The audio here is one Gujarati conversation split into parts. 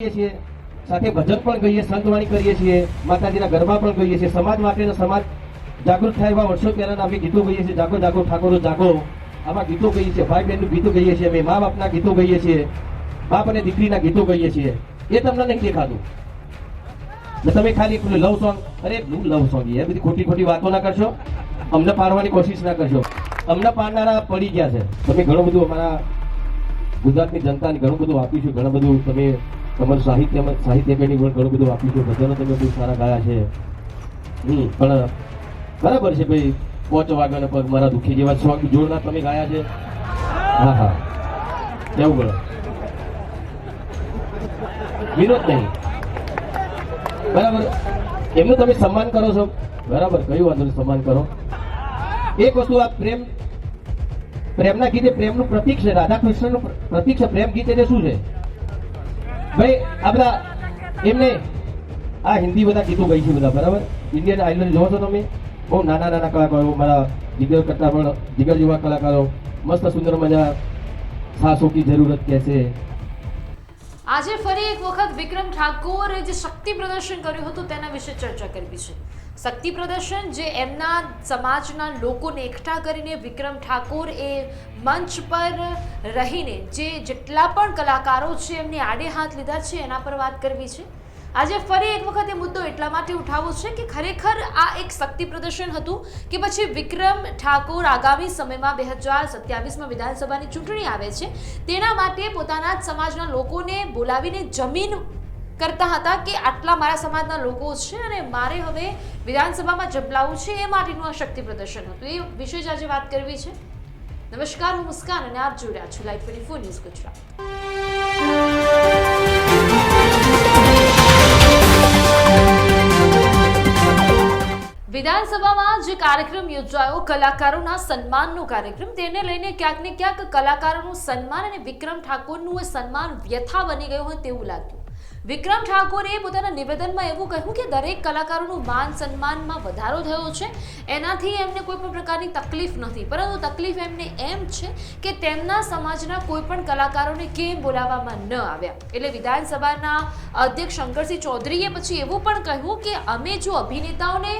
કરીએ છીએ. સાથે ભજન પણ ગઈએ, સંતવાણી કરીએ છીએ, માતાજીના ગરબા પણ ગઈએ છીએ. સમાજ માટેનો સમાજ જાગૃત થાય એવા વર્ષો પહેલાના અમે ગીતો ગઈએ છીએ. જાગો જાગો, ઠાકોરો, જાગો. આવા ગીતો ગઈએ છીએ. ભાઈ બહેનનું ગીતો ગઈએ છીએ. અમે મા બાપના ગીતો ગઈએ છીએ. બાપ અને દીકરીના ગીતો ગઈએ છીએ. એ તમને નહીં દેખાતું. તમે ખાલી લવ સોંગ અરે હું લવ સોંગ એ બધી ખોટી ખોટી વાતો ના કરશો. અમને પાડવાની કોશિશ ના કરશો. અમને પાડનારા પડી ગયા છે. તમે ઘણું બધું અમારા ગુજરાતની જનતાને ઘણું બધું આપ્યું છે ઘણું બધું તમે તમારું સાહિત્યમાં સાહિત્ય પેઢી પણ ઘણું બધું આપ્યું છે. ભજનો તમે બહુ સારા ગાયા છે. હમ, પણ બરાબર છે ભાઈ. પોચ વાગ્યાના પગ મારા દુઃખી જેવા સોંગ જોરદાર તમે ગાયા છે? હા હા. કેવું પડે વિરોધ નહીં. બરાબર. એમનું તમે સન્માન કરો છો? બરાબર. કયું વાંધો સન્માન કરો. એક વસ્તુ આ પ્રેમ પ્રેમના ગીતે પ્રેમનું પ્રતીક છે. રાધા કૃષ્ણનું પ્રતીક છે. પ્રેમ ગીત એટલે શું છે? ભાઈ, આ બધા એમને આ હિન્દી બધા ગીતો ગઈ છે બધા, બરાબર? ઇન્ડિયન આઇડલ જોવો છો તમે? બહુ નાના નાના કલાકારો, મારા જીગર કરતા પણ જીગર જેવા કલાકારો, મસ્ત સુંદર મજા, સાસો કી જરૂરત કહેશે આજે ફરી એક વખત વિક્રમ ઠાકોરે જે શક્તિ પ્રદર્શન કર્યું હતું તેના વિશે ચર્ચા કરવી છે. શક્તિ પ્રદર્શન જે એમના સમાજના લોકોને એકઠા કરીને વિક્રમ ઠાકોર એ મંચ પર રહીને જે જેટલા પણ કલાકારો છે એમની આડે હાથ લીધા છે, એના પર વાત કરવી છે. આજે ફરી એક વખત એ મુદ્દો એટલા માટે ઉઠાવવો છે કે ખરેખર આ એક શક્તિ પ્રદર્શન હતું કે પછી વિક્રમ ઠાકોર આગામી સમયમાં બે હજાર સત્યાવીસમાં વિધાનસભાની ચૂંટણી આવે છે, તેના માટે પોતાના જ સમાજના લોકોને બોલાવીને જમીન કરતા હતા કે આટલા મારા સમાજના લોકો છે અને મારે હવે વિધાનસભામાં જબલાવું છે એ માટેનું આ શક્તિ પ્રદર્શન હતું. એ વિશે જ આજે વાત કરવી છે. નમસ્કાર, હું મુસ્કાન અને આપ જોઈ રહ્યા છો live twenty four news Gujarat. વિધાનસભામાં જે કાર્યક્રમ યોજાયો, કલાકારોના સન્માનનો કાર્યક્રમ, તેને લઈને ક્યાંક ને ક્યાંક કલાકારોનું સન્માન અને વિક્રમ ઠાકોરનું એ સન્માન વ્યથા બની ગયું હોય તેવું લાગ્યું. વિક્રમ ઠાકોરે પોતાના નિવેદનમાં એવું કહ્યું કે દરેક કલાકારોનું માન સન્માનમાં વધારો થયો છે. એનાથી એમને કોઈ પણ પ્રકારની તકલીફ નથી. પરંતુ તકલીફ એમને એમ છે કે તેમના સમાજના કોઈ પણ કલાકારોને કેમ બોલાવવામાં ન આવ્યા? એટલે વિધાનસભાના અધ્યક્ષ શંકરસિંહ ચૌધરીએ પછી એવું પણ કહ્યું કે અમે જો અભિનેતાઓને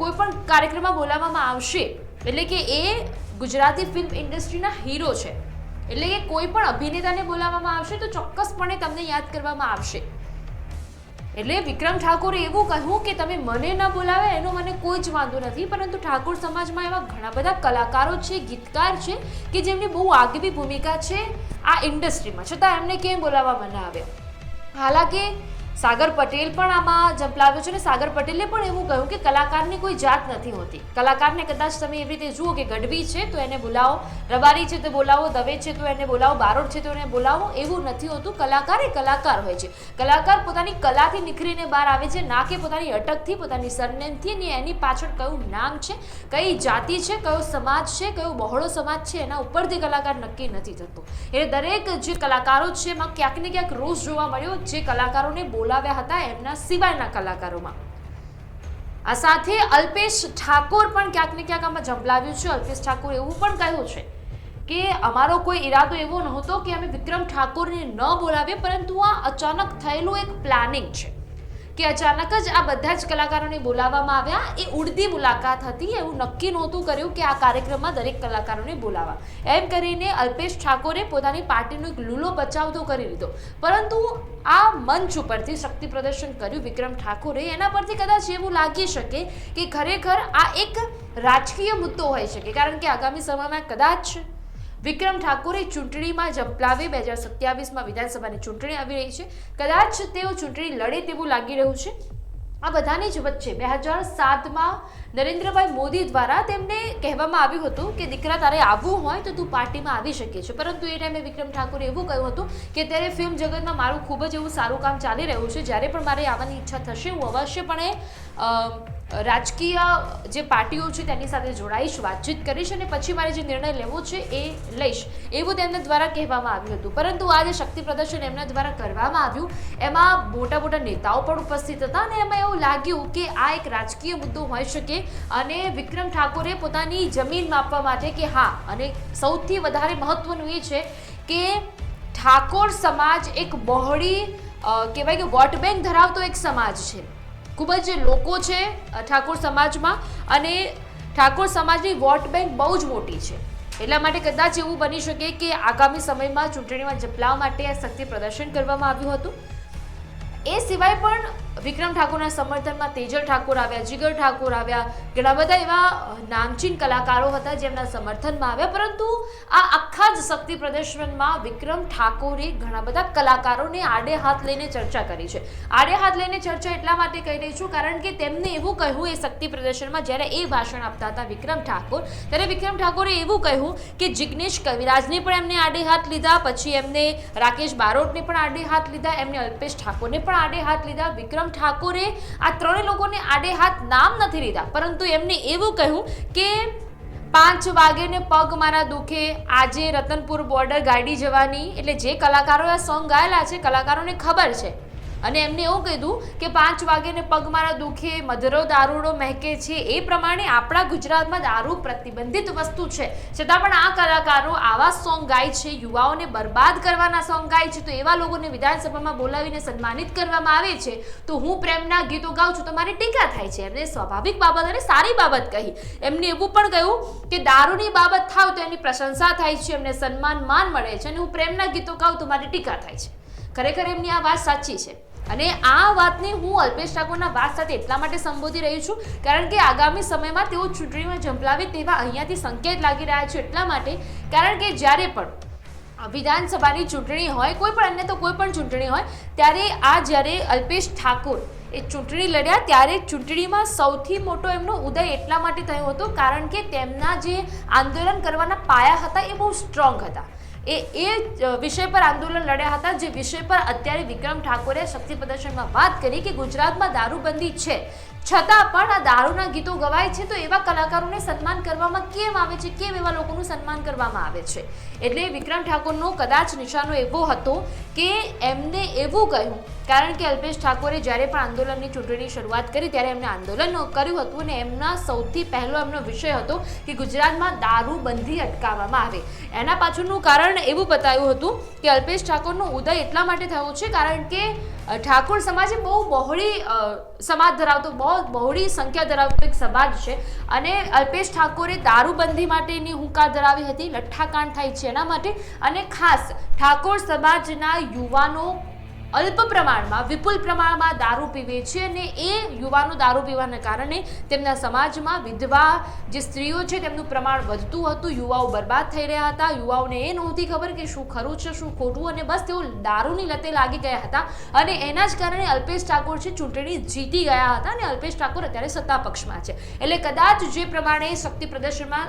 કોઈ પણ કાર્યક્રમમાં બોલાવવામાં આવશે, એટલે કે એ ગુજરાતી ફિલ્મ ઇન્ડસ્ટ્રીના હીરો છે. એટલે કે કોઈ પણ અભિનેતાને બોલાવવામાં આવશે તો ચોક્કસપણે તમને યાદ કરવામાં આવશે. એટલે વિક્રમ ઠાકોરે એવું કહ્યું કે તમે મને ન બોલાવે, એનો મને કોઈ જ વાંધો નથી, પરંતુ ઠાકોર સમાજમાં એવા ઘણા બધા કલાકારો છે, ગીતકાર છે, કે જેમની બહુ આગવી ભૂમિકા છે આ ઇન્ડસ્ટ્રીમાં. છતાં એમને કેમ બોલાવવામાં ન આવ્યા? હાલાકી સાગર પટેલ પણ આમાં ઝંપલાવ્યો છે અને સાગર પટેલે પણ એવું કહ્યું કે કલાકારની કોઈ જાત નથી હોતી. કલાકારને કદાચ તમે એવી રીતે જુઓ કે ગઢવી છે તો એને બોલાવો, રબારી છે તો બોલાવો, દવે છે તો એને બોલાવો, બારોટ છે તો એને બોલાવો, એવું નથી હોતું. કલાકાર એ કલાકાર હોય છે. કલાકાર પોતાની કલાથી નીકળીને બહાર આવે છે, ના કે પોતાની અટકથી, પોતાની સરનેમથી અને એની પાછળ કયું નામ છે, કઈ જાતિ છે, કયો સમાજ છે, કયો બહોળો સમાજ છે, એના ઉપરથી કલાકાર નક્કી નથી થતો. એટલે દરેક જે કલાકારો છે, એમાં ક્યાંક ને ક્યાંક રોષ જોવા મળ્યો, જે કલાકારોને બોલાવ્યા હતા એમના સિવાયના કલાકારોમાં. આ સાથે અલ્પેશ ઠાકોર પણ ક્યાંક ને ક્યાંક આમાં જંપલાવ્યું છે. અલ્પેશ ઠાકોર એવું પણ કહ્યું છે કે અમારો કોઈ ઈરાદો એવો નહોતો કે અમે વિક્રમ ઠાકોરને ન બોલાવીએ, પરંતુ આ અચાનક થયેલું એક પ્લાનિંગ છે. કે અચાનક જ આ બધા જ કલાકારોને બોલાવવામાં આવ્યા. એ ઉડતી મુલાકાત હતી, એવું નક્કી નહોતું કર્યું કે આ કાર્યક્રમમાં દરેક કલાકારોને બોલાવા. એમ કરીને અલ્પેશ ઠાકોરે પોતાની પાર્ટીનો એક લૂલો બચાવતો કરી લીધો. પરંતુ આ મંચ ઉપરથી શક્તિ પ્રદર્શન કર્યું વિક્રમ ઠાકોરે. એના પરથી કદાચ એવું લાગી શકે કે ખરેખર આ એક રાજકીય મુદ્દો હોઈ શકે. કારણ કે આગામી સમયમાં કદાચ વિક્રમ ઠાકોરે ચૂંટણીમાં જપલાવી બે હજાર સત્યાવીસમાં વિધાનસભાની ચૂંટણી આવી રહી છે. કદાચ તેઓ ચૂંટણી લડે તેવું લાગી રહ્યું છે. આ બધાની જ વચ્ચે બે હજાર સાતમાં નરેન્દ્રભાઈ મોદી દ્વારા તેમને કહેવામાં આવ્યું હતું કે, દીકરા, તારે આવવું હોય તો તું પાર્ટીમાં આવી શકે છે. પરંતુ એ ટાઈમે વિક્રમ ઠાકોરે એવું કહ્યું હતું કે ત્યારે ફિલ્મ જગતમાં મારું ખૂબ જ એવું સારું કામ ચાલી રહ્યું છે. જ્યારે પણ મારે આવવાની ઈચ્છા થશે, હું અવશ્યપણે રાજકીય જે પાર્ટીઓ છે તેની સાથે જોડાઈશ, વાતચીત કરીશ અને પછી મારે જે નિર્ણય લેવો છે એ લઈશ. એવું તેમના દ્વારા કહેવામાં આવ્યું હતું. પરંતુ આ જે શક્તિ પ્રદર્શન એમના દ્વારા કરવામાં આવ્યું, એમાં મોટા મોટા નેતાઓ પણ ઉપસ્થિત હતા અને એમાં એવું લાગ્યું કે આ એક રાજકીય મુદ્દો હોઈ શકે અને વિક્રમ ઠાકોરે પોતાની જમીન માપવા માટે કે હા, અને સૌથી વધારે મહત્વનું એ છે કે ઠાકોર સમાજ એક બહોળી કહેવાય કે વોટ બેંક ધરાવતો એક સમાજ છે. ખૂબ જ લોકો છે ઠાકોર સમાજમાં અને ઠાકોર સમાજની વોટ બેંક બહુ જ મોટી છે. એટલા માટે કદાચ એવું બની શકે કે આગામી સમયમાં ચૂંટણીમાં ઝપલાવ માટે આ શક્તિ પ્રદર્શન કરવામાં આવ્યું હતું. એ સિવાય પણ વિક્રમ ઠાકોરના સમર્થનમાં તેજલ ઠાકોર આવ્યા, જીગર ઠાકોર આવ્યા, ઘણા બધા એવા નામચીન કલાકારો હતા જેમના સમર્થનમાં આવ્યા. પરંતુ આ આખા જ શક્તિ પ્રદર્શનમાં વિક્રમ ઠાકોરે ઘણા બધા કલાકારોને આડે હાથ લઈને ચર્ચા કરી છે. આડે હાથ લઈને ચર્ચા એટલા માટે કહી રહી છું કારણ કે તેમને એવું કહ્યું, એ શક્તિ પ્રદર્શનમાં જ્યારે એ ભાષણ આપતા હતા વિક્રમ ઠાકોર, ત્યારે વિક્રમ ઠાકોરે એવું કહ્યું કે જિગ્નેશ કવિરાજને પણ એમને આડે હાથ લીધા, પછી એમને રાકેશ બારોટને પણ આડે હાથ લીધા, એમને અલ્પેશ ઠાકોરને પણ આડે હાથ લીધા. વિક્રમ ઠાકોરે આ ત્રણેય લોકોને આડે હાથ નામ નથી લીધા. પરંતુ એમને એવું કહ્યું કે પાંચ વાગે પગ મારા દુખે, આજે રતનપુર બોર્ડર ગાડી જવાની. એટલે જે કલાકારો આ સોંગ ગાયેલા છે, કલાકારોને ખબર છે. અને એમને એવું કીધું કે પાંચ વાગ્યાને પગ મારા દુખે, મધરો દારૂડો મહેકે છે. એ પ્રમાણે આપણા ગુજરાતમાં દારૂ પ્રતિબંધિત વસ્તુ છે. છતાં પણ આ કલાકારો આવા સોંગ ગાય છે, યુવાઓને બરબાદ કરવાના સોંગ ગાય છે. તો એવા લોકોને વિધાનસભામાં બોલાવીને સન્માનિત કરવામાં આવે છે. તો હું પ્રેમના ગીતો ગાઉં છું. તો મારી ટીકા થાય છે. એમને સ્વાભાવિક બાબત અને સારી બાબત કહી. એમને એવું પણ કહ્યું કે દારૂની બાબત થાવ તો એની પ્રશંસા થાય છે. એમને સન્માન માન મળે છે. અને હું પ્રેમના ગીતો ગાઉં તો મારી ટીકા થાય છે. ખરેખર એમની આ વાત સાચી છે. અને આ વાતને હું અલ્પેશ ઠાકોરના વાત સાથે એટલા માટે સંબોધી રહી છું, કારણ કે આગામી સમયમાં તેઓ ચૂંટણીમાં ઝંપલાવે તેવા અહીંયાથી સંકેત લાગી રહ્યા છે એટલા માટે, કારણ કે જ્યારે પણ વિધાનસભાની ચૂંટણી હોય, કોઈ પણ અન્ય તો કોઈ પણ ચૂંટણી હોય, ત્યારે આ જ્યારે અલ્પેશ ઠાકોર એ ચૂંટણી લડ્યા, ત્યારે ચૂંટણીમાં સૌથી મોટો એમનો ઉદય એટલા માટે થયો હતો, કારણ કે તેમના જે આંદોલન કરવાના પાયા હતા એ બહુ સ્ટ્રોંગ હતા. એ એ વિષય પર આંદોલન લડ્યા હતા, જે વિષય પર અત્યારે વિક્રમ ઠાકોરે શક્તિ પ્રદર્શનમાં વાત કરી કે ગુજરાતમાં દારૂબંધી છે. છતાં પણ આ દારૂના ગીતો ગવાય છે, તો એવા કલાકારોને સન્માન કરવામાં કેમ આવે છે? કેમ એવા લોકોનું સન્માન કરવામાં આવે છે? એટલે વિક્રમ ઠાકોરનો કદાચ નિશાનો એવો હતો કે એમને એવું કહ્યું કારણ કે અલ્પેશ ઠાકોરે જ્યારે પણ આંદોલનની ચૂંટણીની શરૂઆત કરી ત્યારે એમને આંદોલન કર્યું હતું અને એમના સૌથી પહેલો એમનો વિષય હતો કે ગુજરાતમાં દારૂબંધી અટકાવવામાં આવે. એના પાછળનું કારણ એવું બતાવ્યું હતું કે અલ્પેશ ઠાકોરનો ઉદય એટલા માટે થયો છે કારણ કે ઠાકોર સમાજ એ બહુ બહોળી સમાજ ધરાવતો, બહુ બહોળી સંખ્યા ધરાવતો એક સમાજ છે અને અલ્પેશ ઠાકોરે દારૂબંધી માટેની હુંકાર ધરાવી હતી, લઠ્ઠાકાંડ થાય છે એના માટે અને ખાસ ઠાકોર સમાજના યુવાનો અલ્પ પ્રમાણમાં, વિપુલ પ્રમાણમાં દારૂ પીવે છે અને એ યુવાનો દારૂ પીવાના કારણે તેમના સમાજમાં વિધવા જે સ્ત્રીઓ છે તેમનું પ્રમાણ વધતું હતું, યુવાઓ બરબાદ થઈ રહ્યા હતા. યુવાઓને એ નહોતી ખબર કે શું ખરું છે, શું ખોટું અને બસ તેઓ દારૂની લતે લાગી ગયા હતા. અને એના જ કારણે અલ્પેશ ઠાકોર છે ચૂંટણી જીતી ગયા હતા અને અલ્પેશ ઠાકોર અત્યારે સત્તા પક્ષમાં છે. એટલે કદાચ જે પ્રમાણે શક્તિ પ્રદર્શનમાં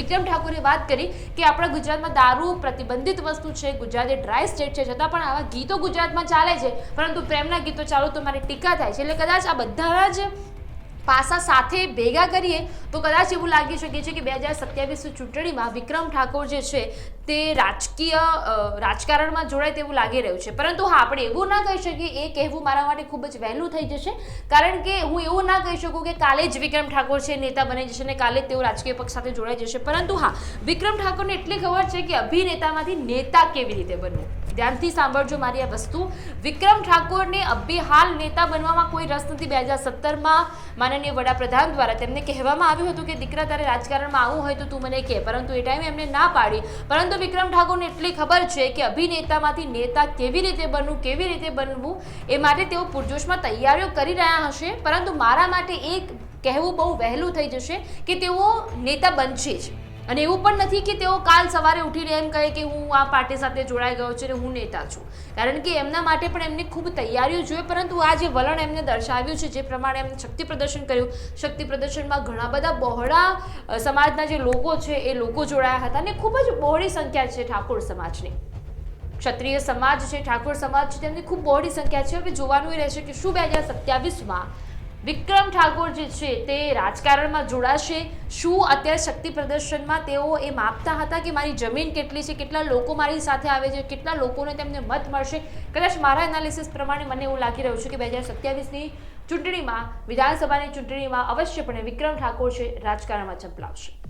વિક્રમ ઠાકોરે વાત કરી કે આપણા ગુજરાતમાં દારૂ પ્રતિબંધિત વસ્તુ છે, ગુજરાત એ ડ્રાય સ્ટેટ છે, છતાં પણ આવા ગીતો ગુજરાતમાં ચાલે છે, પરંતુ પ્રેમના ગીતો ચાલો તો મારી ટીકા થાય છે. એટલે કદાચ આ બધા જ પાસા સાથે ભેગા કરીએ, તો કદાચ એવું લાગી શકે છે કે બે હજાર સત્યાવીસ ચૂંટણીમાં વિક્રમ ઠાકોર જે છે, તે રાજકીય રાજકારણમાં જોડાય તેવું લાગી રહ્યું છે. પરંતુ હા, આપણે એવું ના કહી શકીએ, એ કહેવું મારા માટે ખૂબ જ વહેલું થઈ જશે. કારણ કે હું એવું ના કહી શકું કે કાલે જ વિક્રમ ઠાકોર છે, નેતા બની જશે અને કાલે જ તેઓ રાજકીય પક્ષ સાથે જોડાઈ જશે. પરંતુ હા, વિક્રમ ઠાકોરને એટલી ખબર છે કે અભિનેતામાંથી નેતા કેવી રીતે બનવું? ધ્યાનથી સાંભળજો મારી આ વસ્તુ. વિક્રમ ઠાકોરને અભી હાલ નેતા બનવામાં કોઈ રસ નથી. બે હજાર સત્તરમાં માનનીય વડાપ્રધાન દ્વારા તેમને કહેવામાં આવ્યું હતું કે, દીકરા, તારે રાજકારણમાં આવવું હોય તો તું મને કહે પરંતુ એ ટાઈમે એમને ના પાડી. પરંતુ વિક્રમ ઠાકોરને એટલી ખબર છે કે, અભિનેતામાંથી નેતા કેવી રીતે બનવું, કેવી રીતે બનવું, એ માટે તેઓ પૂરજોશમાં તૈયારીઓ કરી રહ્યા હશે. પરંતુ મારા માટે એક કહેવું બહુ વહેલું થઈ જશે કે, તેઓ નેતા બનશે જ. અને એવું પણ નથી કે તેઓ કાલ સવારે ઉઠીને એમ કહે કે હું આ પાર્ટી સાથે જોડાઈ ગયો છું અને હું નેતા છું. કારણ કે એમના માટે પણ એમને ખૂબ તૈયારીઓ જોઈએ, પરંતુ આ જે વલણ એમને દર્શાવ્યું છે, જે પ્રમાણે એમને શક્તિ પ્રદર્શન કર્યું, શક્તિ પ્રદર્શનમાં ઘણા બધા બહોળા સમાજના જે લોકો છે એ લોકો જોડાયા હતા અને ખૂબ જ બહોળી સંખ્યા છે ઠાકોર સમાજની. ક્ષત્રિય સમાજ છે, ઠાકોર સમાજ છે, તેમની ખૂબ બહોળી સંખ્યા છે. હવે જોવાનું રહેશે કે શું બે હજાર સત્યાવીસમાં વિક્રમ ઠાકોર જે છે તે રાજકારણમાં જોડાશે. શું અત્યારે શક્તિ પ્રદર્શનમાં તેઓ એ માપતા હતા કે મારી જમીન કેટલી છે, કેટલા લોકો મારી સાથે આવે છે, કેટલા લોકોને તેમને મત મળશે? કદાચ મારા એનાલિસિસ પ્રમાણે મને એવું લાગી રહ્યું છે કે બે હજાર સત્યાવીસની ચૂંટણીમાં, વિધાનસભાની ચૂંટણીમાં અવશ્યપણે વિક્રમ ઠાકોર છે રાજકારણમાં ઝંપલાવશે.